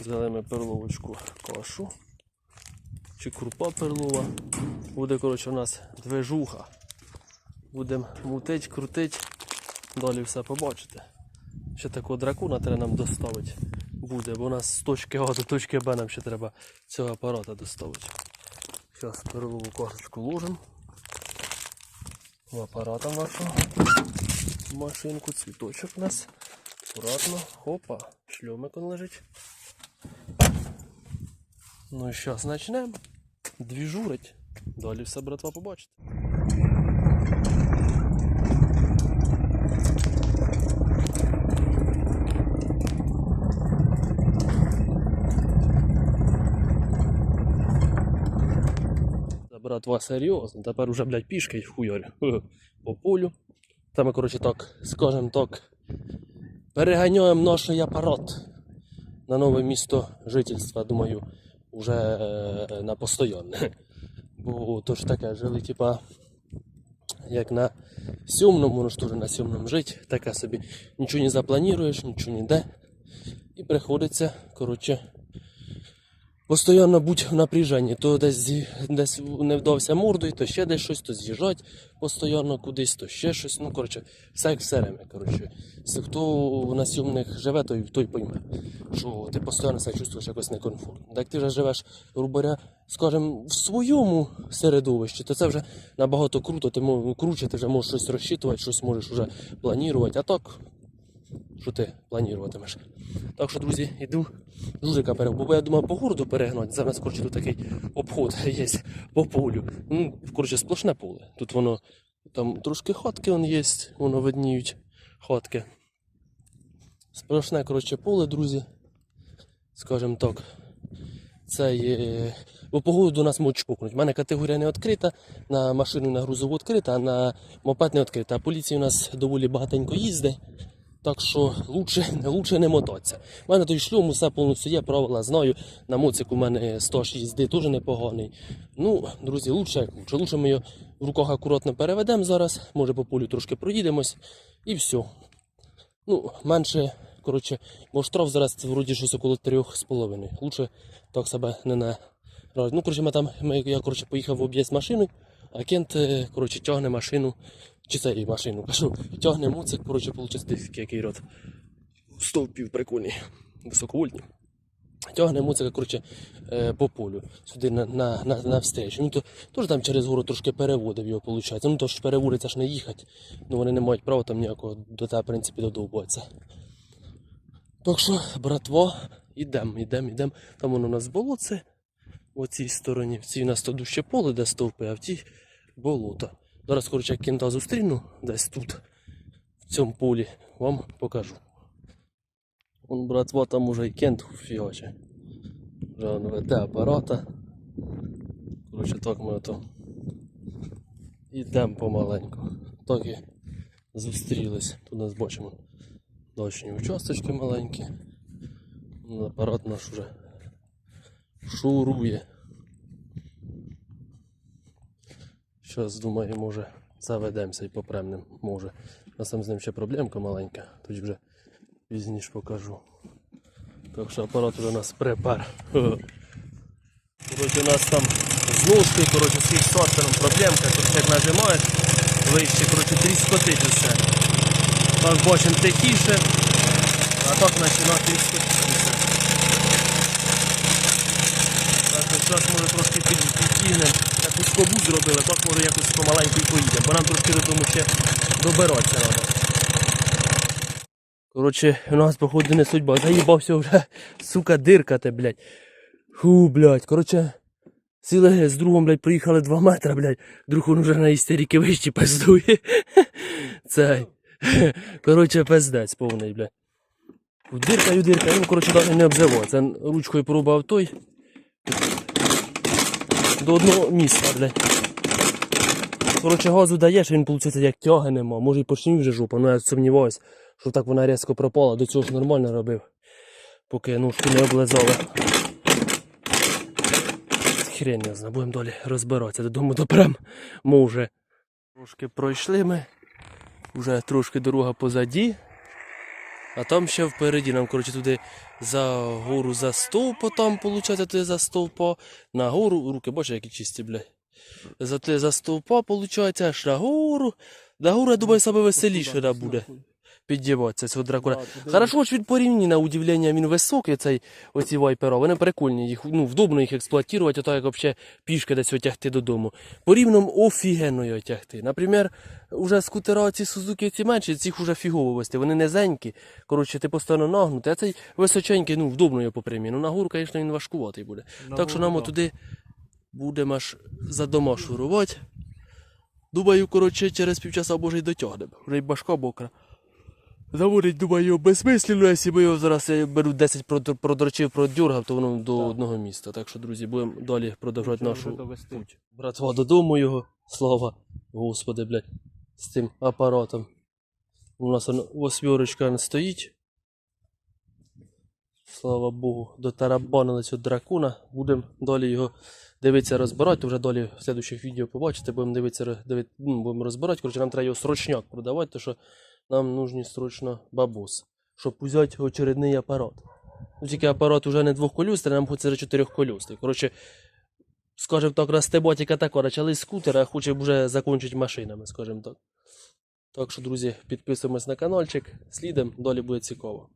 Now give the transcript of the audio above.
Взяли ми перловочку кашу. Чи крупа перлова. Буде, коротше, у нас движуха. Будемо мутить, крутить. Далі все побачите. Ще такого дракона треба нам доставити. Буде, бо у нас з точки А до точки Б нам ще треба цього апарата доставити. Зараз перлову кашечку ложимо. В апарата нашого. Машинку, цвіточок у нас. Аккуратно. Хопа, шльомик он лежить. Ну і зараз почнемо. Двіжурить. Далі все, братва, побачите. Братва, серйозно. Тепер уже, блядь, пішки й хуярю. По полю. Та ми, коротше, так, скажем так, переганяємо наш апарат на нове місто жительства, думаю, вже е, на постоянне. Бо то ж таке, жили, типа, як на сьомному, ну ж теж на сьомному жити, таке собі. Нічого не заплануєш, нічого не йде. І приходиться, коротше, Постоянно будь в напряженні, то десь, десь не вдався мордою, то ще десь щось, то з'їжджать постійно кудись, то ще щось. Ну, коротше, все як все время, коротше. Хто на сьомних живе, той, той пойме, що ти постійно себе чувствуєш якось некомфортно. Так ти вже живеш, грубо скажімо, в своєму середовищі, то це вже набагато круто, ти круче, ти вже можеш щось розчитувати, щось можеш вже планувати. А так, що ти плануватимеш. Так що, друзі, йду жужика перебув, бо я думав по городу перегнати. Зараз, коротше, тут такий обход є по полю. Ну, коротше, сплошне поле. Тут воно там трошки хатки є, воно видніють хатки. Сплошне, коротше, поле, друзі. Скажем так. Це є. Бо по городу нас можуть чпокнуть. У мене категорія не відкрита, на машину на грузову відкрита, а на мопед не відкрита. А поліція у нас доволі багатенько їздить. Так що лучше, не лучше не мотатися. У мене той шлюм, усе повністю є, правила знаю. На моцику у мене 106 їзди теж непоганий. Ну, друзі, лучше як лучше. Лучше ми його в руках акуратно переведемо зараз, може по полю трошки проїдемось і все. Ну, менше, коротше, бо штраф зараз вроді щось около 3,5. Лучше так себе не на. Ну, коротше, ми там, ми, я коротше, поїхав в об'їзд машиною, а Кент, е, коротше, тягне машину, чи це і машину, кажу, тягне муцик, коротше, виходить, який рот. Стовпів прикольний, високовольтні. Тягне муцика, коротше, е, по полю, сюди на, на, на, на встречу. Ну, то теж там через гору трошки переводив його, виходить. Ну, то ж переводиться ж не їхати. Ну, вони не мають права там ніякого до тебе, в принципі, додовбатися. Так що, братва, ідемо, ідемо, ідемо. Там воно у нас болоце. В цій стороні. В цій у нас то дужче поле, де стовпи, а в тій болото. Зараз, коротше, кінта зустріну десь тут, в цьому полі, вам покажу. Вон, братва, там уже і кент фіоче. Вже веде апарата. Коротше, так ми ото йдемо помаленьку. Так і зустрілись. Тут нас бачимо дачні участочки маленькі. Апарат наш вже шурує. Щас думаю, може заведемося і попремнем. Може. У нас там з ним ще проблемка маленька, тоді вже пізніше покажу. Так що апарат уже у нас припар. Коротше, у нас там з ножкою, коротше, з фіксатором проблемка, коротше, як нажимаєш, вище, коротше, тріскотить усе. Так бачимо тихіше, а так починає тріскотити. Так, от зараз може трошки під- скобу зробили, так може якось помаленьку і поїдемо, бо нам трошки додому ще добиратися треба. Коротше, у нас походу не судьба, заїбався вже, сука, диркати, блядь. Фу, блядь, коротше, сіли з другом, блядь, приїхали 2 метри, блядь, друг он вже на істеріки вищі пиздує. Цей. Коротше, пиздець повний, блядь. Диркаю, диркаю, ну, коротше, навіть не обзивав. Це ручкою порубав той. До одного місця, блядь. Коротше, газу даєш, він, виходить, як тяги нема. Може і почнів вже жопа, ну я сумніваюсь, що так вона різко пропала. До цього ж нормально робив. Поки ножку не облизали. Хрень не знаю, будемо далі розбиратися. Додому допрем. Може. Трошки пройшли ми. Вже трошки дорога позаді. А там ще впереді нам, коротше, туди за гору за стовпа, там, виходить, туди за стовпа, на гору, руки, бачиш, які чисті, блядь. За, туди за стовпа, виходить, аж на гору. На гору, я думаю, саме веселіше буде піддіватися цього дракона. Хорошо, що він порівні, на удивлення, він високий, цей, оці вайпера, вони прикольні, їх, ну, вдобно їх експлуатувати, ото як взагалі пішки десь отягти додому. По рівному офігенно його тягти. Наприклад, уже скутера ці Сузуки ці менші, цих уже фігово вести, вони низенькі, коротше, ти постійно нагнути, а цей височенький, ну, вдобно його попрямі. Ну, на гору, звісно, він важкуватий буде. так що нам туди будемо аж за дома шурувати. Думаю, коротше, через півчаса може й дотягнемо. Вже й башка бокра. Заводить, думаю, безсмислено, якщо ми його зараз я беру 10 продр- продрочив, продюргав, то воно до одного міста. Так що, друзі, будемо далі продовжувати нашу путь. Братва додому його, слава Господи, блядь, з цим апаратом. У нас воно восьмерочка не стоїть. Слава Богу, дотарабанили цього дракона. Будемо далі його дивитися, розбирати. Вже далі в слідучих відео побачите, будемо дивитися, ро- диви- ну, будемо розбирати. Коротше, нам треба його срочняк продавати, тому що нам нужні срочно бабус, щоб взяти очередний апарат. Ну, тільки апарат уже не двохколюстрий, нам хочеться чотирьохколюстрий. Коротше, скажімо так, растеботіка так почали з скутера, а хоче вже закінчити машинами, скажімо так. Так що, друзі, підписуємось на каналчик, слідом, далі буде цікаво.